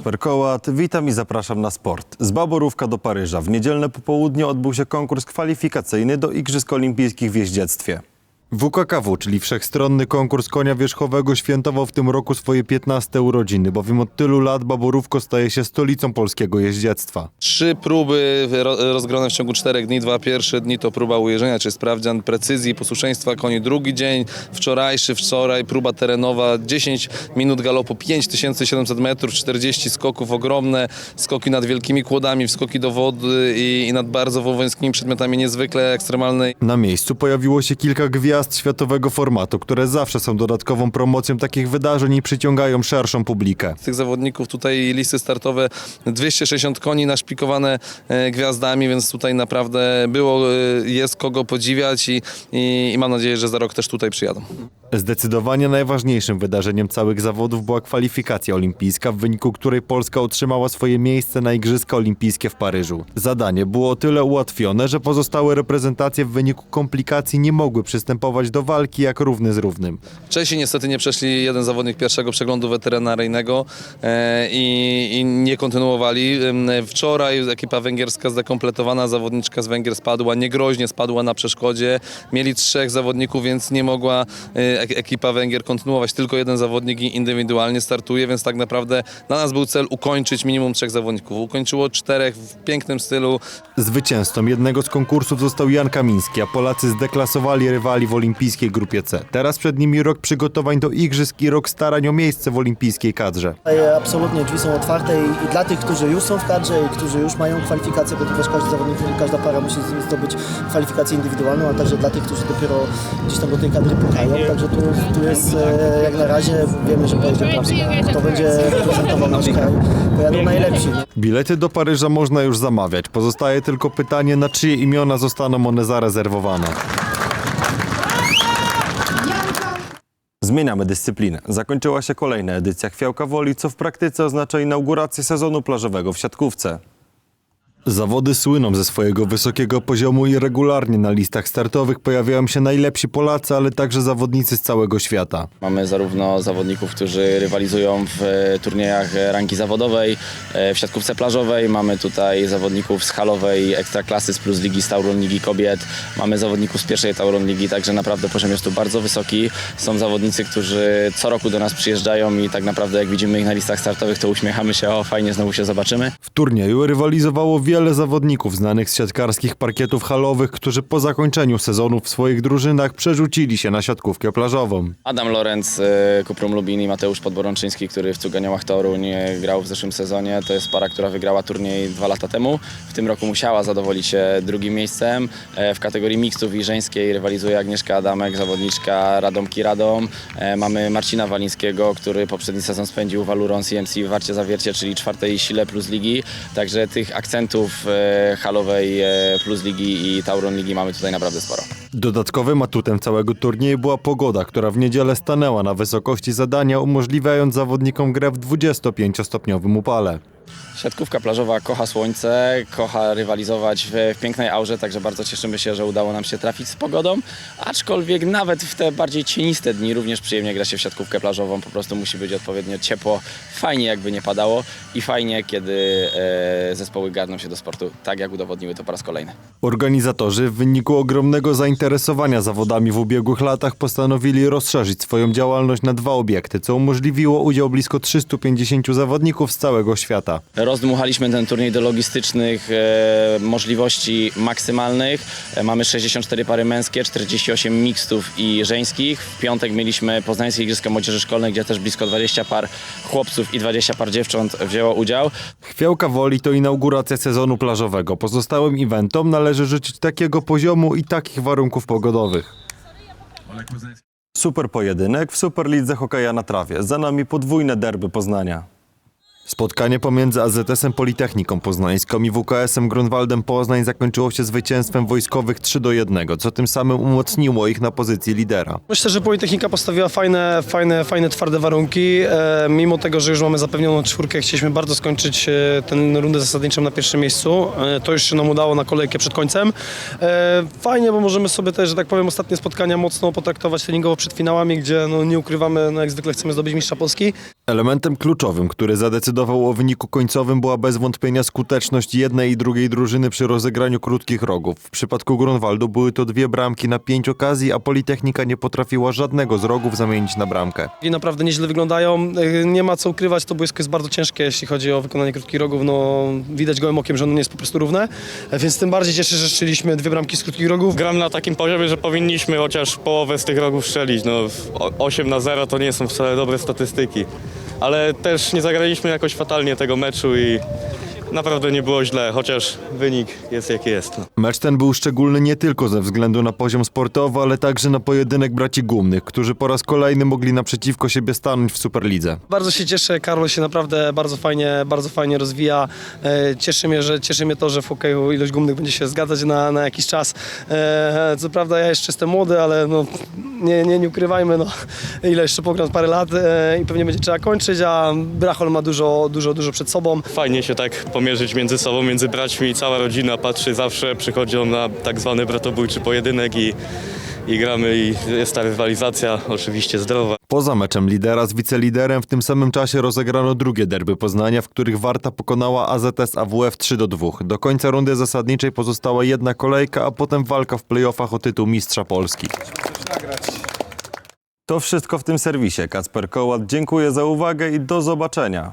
Kacper Kołat, witam i zapraszam na sport. Z Baborówka do Paryża. W niedzielne popołudnie odbył się konkurs kwalifikacyjny do Igrzysk Olimpijskich w jeździectwie. WKKW, czyli Wszechstronny Konkurs Konia Wierzchowego, świętował w tym roku swoje 15 urodziny, bowiem od tylu lat Baborówko staje się stolicą polskiego jeździectwa. Trzy próby ro- rozgrane w ciągu czterech dni. Dwa pierwsze dni to próba ujeżdżenia, czy sprawdzian precyzji, posłuszeństwa koni. Drugi dzień, wczorajszy, wczoraj, próba terenowa, 10 minut galopu, 5700 metrów, 40 skoków, ogromne skoki nad wielkimi kłodami, skoki do wody i, i nad bardzo wołyńskimi przedmiotami niezwykle ekstremalnej. Na miejscu pojawiło się kilka gwiazd światowego formatu, które zawsze są dodatkową promocją takich wydarzeń i przyciągają szerszą publikę. Z tych zawodników tutaj listy startowe 260 koni naszpikowane e, gwiazdami, więc tutaj naprawdę było, e, jest kogo podziwiać i, i, i mam nadzieję, że za rok też tutaj przyjadą. Zdecydowanie najważniejszym wydarzeniem całych zawodów była kwalifikacja olimpijska, w wyniku której Polska otrzymała swoje miejsce na Igrzyska Olimpijskie w Paryżu. Zadanie było o tyle ułatwione, że pozostałe reprezentacje w wyniku komplikacji nie mogły przystępować do walki jak równy z równym. Czesi niestety nie przeszli jeden zawodnik pierwszego przeglądu weterynaryjnego e, i, i nie kontynuowali. Wczoraj ekipa węgierska zdekompletowana, zawodniczka z Węgier spadła, niegroźnie spadła na przeszkodzie. Mieli trzech zawodników, więc nie mogła ek- ekipa Węgier kontynuować. Tylko jeden zawodnik indywidualnie startuje, więc tak naprawdę dla nas był cel ukończyć minimum trzech zawodników. Ukończyło czterech w pięknym stylu. Zwycięzcą jednego z konkursów został Jan Kamiński, a Polacy zdeklasowali rywali w olimpijskiej grupie C. Teraz przed nimi rok przygotowań do Igrzysk i rok starań o miejsce w olimpijskiej kadrze. Absolutnie drzwi są otwarte i, i dla tych, którzy już są w kadrze i którzy już mają kwalifikacje, też każdy zawodnik, każda para musi z- zdobyć kwalifikację indywidualną, a także dla tych, którzy dopiero gdzieś tam do tej kadry pukają. Także tu, tu jest e, jak na razie, wiemy, że pojedzie prawda. Kto będzie reprezentował nasz kraj, pojadą najlepsi. Bilety do Paryża można już zamawiać. Pozostaje tylko pytanie, na czyje imiona zostaną one zarezerwowane. Zmieniamy dyscyplinę. Zakończyła się kolejna edycja Chwiałka Woli, co w praktyce oznacza inaugurację sezonu plażowego w siatkówce. Zawody słyną ze swojego wysokiego poziomu i regularnie na listach startowych pojawiają się najlepsi Polacy, ale także zawodnicy z całego świata. Mamy zarówno zawodników, którzy rywalizują w e, turniejach e, rangi zawodowej, e, w siatkówce plażowej. Mamy tutaj zawodników z halowej Ekstraklasy, z Plus Ligi, z Tauron Ligi Kobiet. Mamy zawodników z pierwszej Tauron Ligi, także naprawdę poziom jest tu bardzo wysoki. Są zawodnicy, którzy co roku do nas przyjeżdżają i tak naprawdę jak widzimy ich na listach startowych, to uśmiechamy się, o fajnie, znowu się zobaczymy. W turnieju rywalizowało wiele zawodników znanych z siatkarskich parkietów halowych, którzy po zakończeniu sezonu w swoich drużynach przerzucili się na siatkówkę plażową. Adam Lorenz, e, Kuprum Lubin i Mateusz Podborączyński, który w Cuganiałach Toruń grał w zeszłym sezonie. To jest para, która wygrała turniej dwa lata temu. W tym roku musiała zadowolić się drugim miejscem. E, W kategorii mixtów i żeńskiej rywalizuje Agnieszka Adamek, zawodniczka Radomki Radom. E, Mamy Marcina Walińskiego, który poprzedni sezon spędził w Aluron CMC w Warcie Zawiercie, czyli czwartej sile plus ligi. Także tych akcentów e, halowej e, plus ligi i Tauron Ligi mamy tutaj naprawdę sporo. Dodatkowym atutem całego turnieju była pogoda, która w niedzielę stanęła na wysokości zadania, umożliwiając zawodnikom grę w 25-stopniowym upale. Siatkówka plażowa kocha słońce, kocha rywalizować w, w pięknej aurze, także bardzo cieszymy się, że udało nam się trafić z pogodą. Aczkolwiek nawet w te bardziej cieniste dni również przyjemnie gra się w siatkówkę plażową. Po prostu musi być odpowiednio ciepło, fajnie jakby nie padało i fajnie, kiedy e, zespoły garną się do sportu, tak jak udowodniły to po raz kolejny. Organizatorzy w wyniku ogromnego zainteresowania zawodami w ubiegłych latach postanowili rozszerzyć swoją działalność na dwa obiekty, co umożliwiło udział blisko 350 zawodników z całego świata. Rozdmuchaliśmy ten turniej do logistycznych e, możliwości maksymalnych. E, mamy 64 pary męskie, 48 mixtów i żeńskich. W piątek mieliśmy Poznańskie Igrzyska Młodzieży Szkolnej, gdzie też blisko 20 par chłopców i 20 par dziewcząt wzięło udział. Chwiałka Woli to inauguracja sezonu plażowego. Pozostałym eventom należy życzyć takiego poziomu i takich warunków pogodowych. Super pojedynek w Superlidze hokeja na trawie. Za nami podwójne derby Poznania. Spotkanie pomiędzy AZS-em Politechniką Poznańską i WKS-em Grunwaldem Poznań zakończyło się zwycięstwem wojskowych 3 do 1, co tym samym umocniło ich na pozycji lidera. Myślę, że Politechnika postawiła fajne, fajne, fajne twarde warunki. E, mimo tego, że już mamy zapewnioną czwórkę, chcieliśmy bardzo skończyć e, tę rundę zasadniczą na pierwszym miejscu. E, to już się nam udało na kolejkę przed końcem. E, fajnie, bo możemy sobie też, że tak powiem, ostatnie spotkania mocno potraktować treningowo przed finałami, gdzie no, nie ukrywamy, no, jak zwykle chcemy zdobyć mistrza Polski. Elementem kluczowym, który zadecydował o wyniku końcowym była bez wątpienia skuteczność jednej i drugiej drużyny przy rozegraniu krótkich rogów. W przypadku Grunwaldu były to dwie bramki na pięć okazji, a Politechnika nie potrafiła żadnego z rogów zamienić na bramkę. I naprawdę nieźle wyglądają. E, Nie ma co ukrywać, to boisko jest bardzo ciężkie, jeśli chodzi o wykonanie krótkich rogów. No, widać gołym okiem, że ono nie jest po prostu równe, E, więc tym bardziej cieszę, że strzeliśmy dwie bramki z krótkich rogów. Gram na takim poziomie, że powinniśmy chociaż połowę z tych rogów strzelić. No, o- 8 na 0 to nie są wcale dobre statystyki. Ale też nie zagraliśmy jakoś fatalnie tego meczu i naprawdę nie było źle, chociaż wynik jest jaki jest. No. Mecz ten był szczególny nie tylko ze względu na poziom sportowy, ale także na pojedynek braci Gumnych, którzy po raz kolejny mogli naprzeciwko siebie stanąć w Superlidze. Bardzo się cieszę, Karol się naprawdę bardzo fajnie, bardzo fajnie rozwija. E, Cieszy mnie, że, cieszy mnie to, że w hokeju ilość gumnych będzie się zgadzać na, na jakiś czas. E, Co prawda ja jeszcze jestem młody, ale no, nie, nie, nie ukrywajmy, no, ile jeszcze pogram parę lat e, i pewnie będzie trzeba kończyć, a Brachol ma dużo, dużo, dużo przed sobą. Fajnie się tak pomierzyć między sobą, między braćmi. Cała rodzina patrzy zawsze, przychodzą na tak zwany bratobójczy pojedynek i, i gramy i jest ta rywalizacja oczywiście zdrowa. Poza meczem lidera z wiceliderem w tym samym czasie rozegrano drugie derby Poznania, w których Warta pokonała AZS AWF 3 do 2. Do końca rundy zasadniczej pozostała jedna kolejka, a potem walka w playoffach o tytuł Mistrza Polski. To wszystko w tym serwisie. Kacper Kołat, dziękuję za uwagę i do zobaczenia.